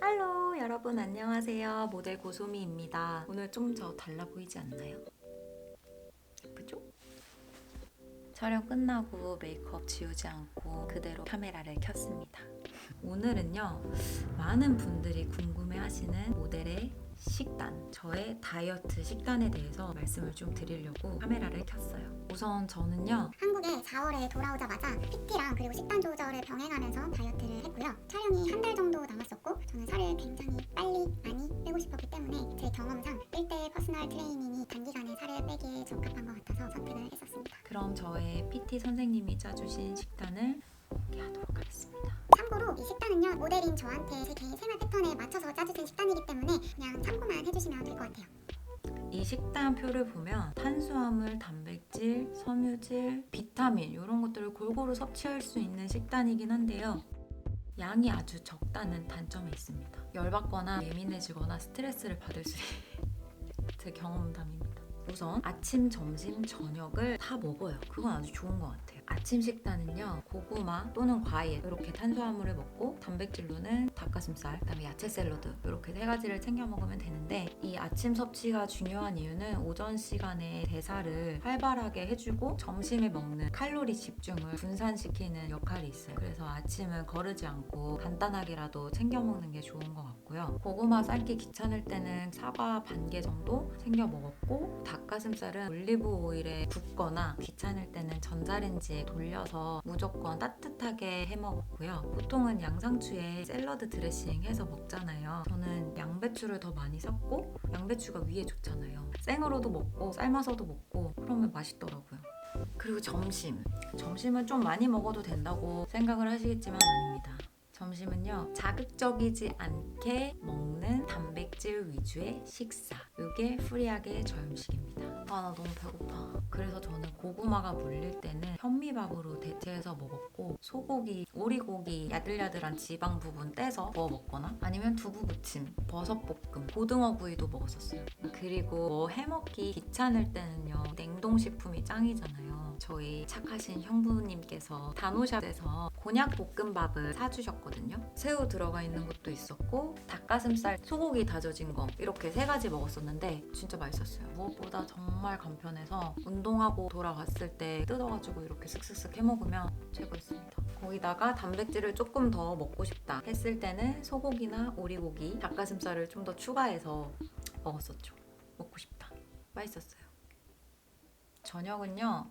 할로 여러분 안녕하세요 모델 고소미입니다 오늘 좀더 달라 보이지 않나요? 예쁘죠? 촬영 끝나고 메이크업 지우지 않고 그대로 카메라를 켰습니다 오늘은요 많은 분들이 궁금해 하시는 모델의 식단 저의 다이어트 식단에 대해서 말씀을 좀 드리려고 카메라를 켰어요 우선 저는요 한국에 4월에 돌아오자마자 PT랑 그리고 식단 조절을 병행하면서 다이어트를 했고요. 촬영이 한 달 정도 남았었고 저는 저의 PT 선생님이 짜주신 식단을 공개하도록 하겠습니다 참고로 이 식단은요 모델인 저한테 제 개인 생활 패턴에 맞춰서 짜주신 식단이기 때문에 그냥 참고만 해주시면 될 것 같아요. 이 식단표를 보면 탄수화물, 단백질, 섬유질, 비타민 이런 것들을 골고루 섭취할 수 있는 식단이긴 한데요. 양이 아주 적다는 단점이 있습니다. 열받거나 예민해지거나 스트레스를 받을 수 있는 제 경험담입니다. 우선 아침, 점심, 저녁을 다 먹어요. 그건 아주 좋은 것 같아요. 아침 식단은요 고구마 또는 과일 이렇게 탄수화물을 먹고 단백질로는 닭가슴살, 그다음에 야채 샐러드 이렇게 세 가지를 챙겨 먹으면 되는데 이 아침 섭취가 중요한 이유는 오전 시간에 대사를 활발하게 해주고 점심에 먹는 칼로리 집중을 분산시키는 역할이 있어요. 그래서 아침은 거르지 않고 간단하게라도 챙겨 먹는 게 좋은 것 같고요. 고구마 삶기 귀찮을 때는 사과 반 개 정도 챙겨 먹었고 닭가슴살은 올리브 오일에 굽거나 귀찮을 때는 전자레인지 에 돌려서 무조건 따뜻하게 해 먹었고요. 보통은 양상추에 샐러드 드레싱 해서 먹잖아요. 저는 양배추를 더 많이 샀고 양배추가 위에 좋잖아요. 생으로도 먹고 삶아서도 먹고 그러면 맛있더라고요. 그리고 점심. 점심은 좀 많이 먹어도 된다고 생각을 하시겠지만 아닙니다. 점심은요 자극적이지 않게 먹는 단백 질 위주의 식사. 이게 프리하게 저염식입니다. 아 나 너무 배고파. 그래서 저는 고구마가 물릴 때는 현미밥으로 대체해서 먹었고 소고기 오리고기 야들야들한 지방 부분 떼서 구워 먹거나 아니면 두부 부침 버섯 볶음 고등어 구이도 먹었었어요. 그리고 뭐 해먹기 귀찮을 때는요 냉동식품이 짱이잖아요. 저희 착하신 형부님께서 단오샵에서 곤약 볶음밥을 사주셨거든요. 새우 들어가 있는 것도 있었고 닭가슴살, 소고기 다져진 거 이렇게 세 가지 먹었었는데 진짜 맛있었어요. 무엇보다 정말 간편해서 운동하고 돌아왔을 때 뜯어가지고 이렇게 슥슥슥 해 먹으면 최고였습니다. 거기다가 단백질을 조금 더 먹고 싶다 했을 때는 소고기나 오리고기, 닭가슴살을 좀 더 추가해서 먹었었죠. 먹고 싶다. 맛있었어요. 저녁은요.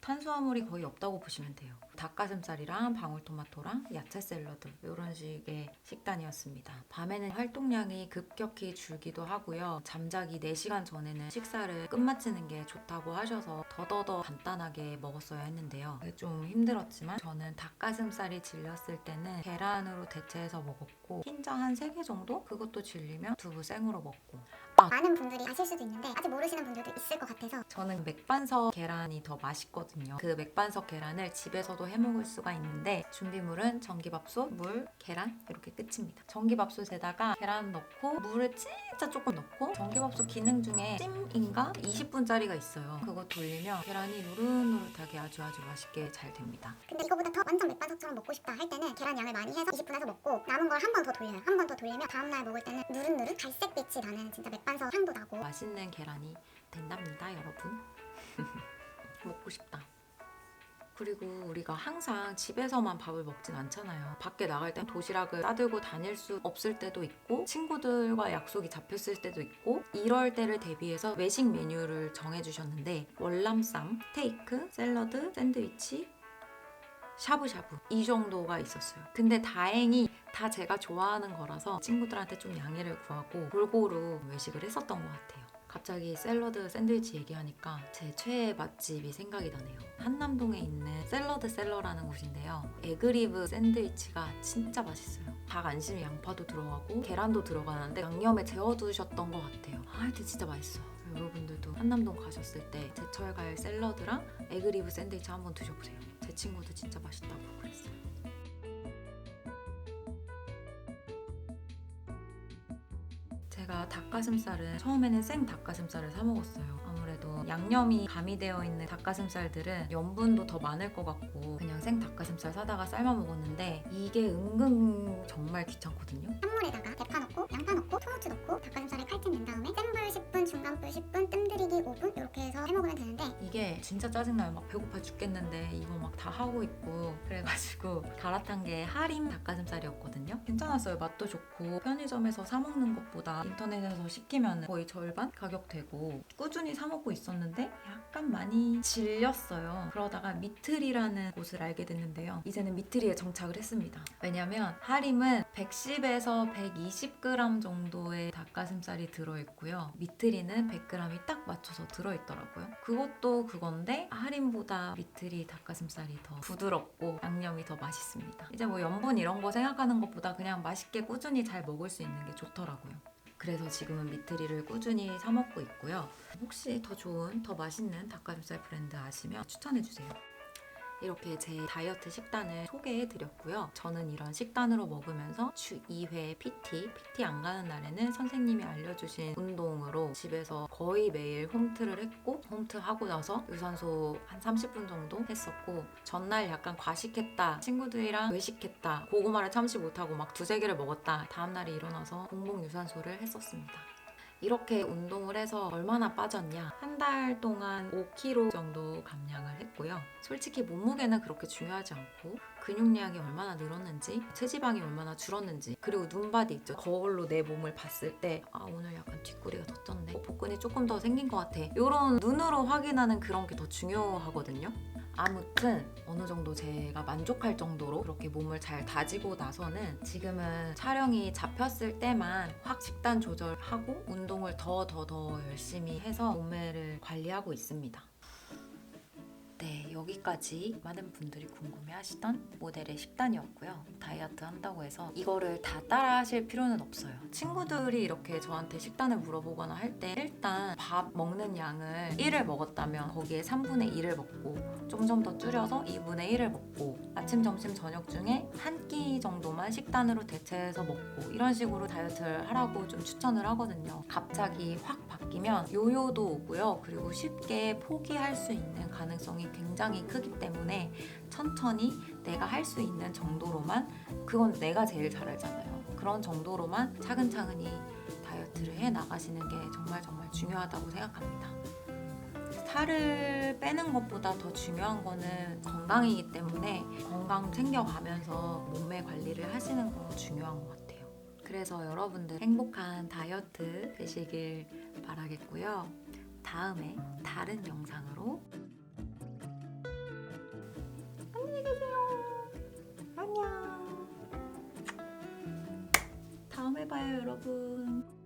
탄수화물이 거의 없다고 보시면 돼요. 닭가슴살이랑 방울토마토랑 야채 샐러드 이런 식의 식단이었습니다. 밤에는 활동량이 급격히 줄기도 하고요. 잠자기 4시간 전에는 식사를 끝마치는 게 좋다고 하셔서 더더더 간단하게 먹었어야 했는데요. 그게 좀 힘들었지만 저는 닭가슴살이 질렸을 때는 계란으로 대체해서 먹었고 흰자 한 3개 정도? 그것도 질리면 두부 생으로 먹고 많은 분들이 아실 수도 있는데 아직 모르시는 분들도 있을 것 같아서 저는 맥반석 계란이 더 맛있거든요. 그 맥반석 계란을 집에서도 해 먹을 수가 있는데 준비물은 전기밥솥, 물, 계란 이렇게 끝입니다. 전기밥솥에다가 계란 넣고 물을 진짜 조금 넣고 전기밥솥 기능 중에 찜인가 20분짜리가 있어요. 그거 돌리면 계란이 노릇노릇하게 아주 아주 맛있게 잘 됩니다. 근데 이거보다 더 완전 맥반석처럼 먹고 싶다 할 때는 계란 양을 많이 해서 20분 해서 먹고 남은 걸 한 번 더 돌려요. 한 번 더 돌리면 다음날 먹을 때는 누릇누릇 갈색빛이 나는 진짜 맥반석 향도 나고 맛있는 계란이 된답니다, 여러분. 먹고 싶다. 그리고 우리가 항상 집에서만 밥을 먹진 않잖아요. 밖에 나갈 땐 도시락을 싸들고 다닐 수 없을 때도 있고 친구들과 약속이 잡혔을 때도 있고 이럴 때를 대비해서 외식 메뉴를 정해주셨는데 월남쌈, 스테이크, 샐러드, 샌드위치, 샤브샤브 이 정도가 있었어요. 근데 다행히 다 제가 좋아하는 거라서 친구들한테 좀 양해를 구하고 골고루 외식을 했었던 것 같아요. 갑자기 샐러드 샌드위치 얘기하니까 제 최애 맛집이 생각이 나네요. 한남동에 있는 샐러드 셀러라는 곳인데요. 에그리브 샌드위치가 진짜 맛있어요. 닭 안심에 양파도 들어가고 계란도 들어가는데 양념에 재워두셨던 것 같아요. 아, 근데 진짜 맛있어. 여러분들도 한남동 가셨을 때 제철 과일 샐러드랑 에그리브 샌드위치 한번 드셔보세요. 제 친구도 진짜 맛있다고 그랬어요. 닭가슴살은 처음에는 생 닭가슴살을 사 먹었어요. 아무래도 양념이 가미되어 있는 닭가슴살들은 염분도 더 많을 것 같고 그냥 생 닭가슴살 사다가 삶아 먹었는데 이게 은근 정말 귀찮거든요. 찬물에다가 대파 넣고 양파 넣고 토마토 넣고 닭가슴살에 칼집 낸 다음에 센불 10분 중간불 10분 진짜 짜증나요. 막 배고파 죽겠는데 이거 막 다 하고 있고 그래가지고 갈아탄 게 하림 닭가슴살이었거든요. 괜찮았어요. 맛도 좋고 편의점에서 사 먹는 것보다 인터넷에서 시키면 거의 절반 가격 되고 꾸준히 사 먹고 있었는데 약간 많이 질렸어요. 그러다가 미트리라는 곳을 알게 됐는데요. 이제는 미트리에 정착을 했습니다. 왜냐면 하림은 110에서 120g 정도의 닭가슴살이 들어있고요. 미트리는 100g이 딱 맞춰서 들어있더라고요. 그것도 그건 데 하림보다 미트리 닭가슴살이 더 부드럽고 양념이 더 맛있습니다. 이제 뭐 염분 이런 거 생각하는 것보다 그냥 맛있게 꾸준히 잘 먹을 수 있는 게 좋더라고요. 그래서 지금은 미트리를 꾸준히 사 먹고 있고요. 혹시 더 좋은, 더 맛있는 닭가슴살 브랜드 아시면 추천해 주세요. 이렇게 제 다이어트 식단을 소개해 드렸고요. 저는 이런 식단으로 먹으면서 주 2회 PT, PT 안 가는 날에는 선생님이 알려주신 운동으로 집에서 거의 매일 홈트를 했고, 홈트 하고 나서 유산소 한 30분 정도 했었고, 전날 약간 과식했다, 친구들이랑 외식했다, 고구마를 참지 못하고 막 두세 개를 먹었다, 다음날에 일어나서 공복 유산소를 했었습니다. 이렇게 운동을 해서 얼마나 빠졌냐? 한 달 동안 5kg 정도 감량을 했고요. 솔직히 몸무게는 그렇게 중요하지 않고 근육량이 얼마나 늘었는지, 체지방이 얼마나 줄었는지, 그리고 눈바디 있죠. 거울로 내 몸을 봤을 때, 아, 오늘 약간 뒷구리가 더 쪘네. 어, 복근이 조금 더 생긴 것 같아. 이런 눈으로 확인하는 그런 게 더 중요하거든요. 아무튼 어느 정도 제가 만족할 정도로 그렇게 몸을 잘 다지고 나서는 지금은 촬영이 잡혔을 때만 확 식단 조절하고 운동을 더 더 더 열심히 해서 몸매를 관리하고 있습니다. 네, 여기까지 많은 분들이 궁금해하시던 모델의 식단이었고요. 다이어트 한다고 해서 이거를 다 따라하실 필요는 없어요. 친구들이 이렇게 저한테 식단을 물어보거나 할 때 일단 밥 먹는 양을 1을 먹었다면 거기에 3분의 1을 먹고 좀좀더 줄여서 2분의 1을 먹고 아침, 점심, 저녁 중에 한 끼 정도만 식단으로 대체해서 먹고 이런 식으로 다이어트를 하라고 좀 추천을 하거든요. 갑자기 확 바뀌면 요요도 오고요. 그리고 쉽게 포기할 수 있는 가능성이 굉장히 크기 때문에 천천히 내가 할 수 있는 정도로만 그건 내가 제일 잘 알잖아요. 그런 정도로만 차근차근히 다이어트를 해 나가시는 게 정말 정말 중요하다고 생각합니다. 살을 빼는 것보다 더 중요한 거는 건강이기 때문에 건강 챙겨가면서 몸매 관리를 하시는 거 중요한 것 같아요. 그래서 여러분들 행복한 다이어트 되시길 바라겠고요. 다음에 다른 영상으로 안녕히 계세요. 안녕. 다음에 봐요, 여러분.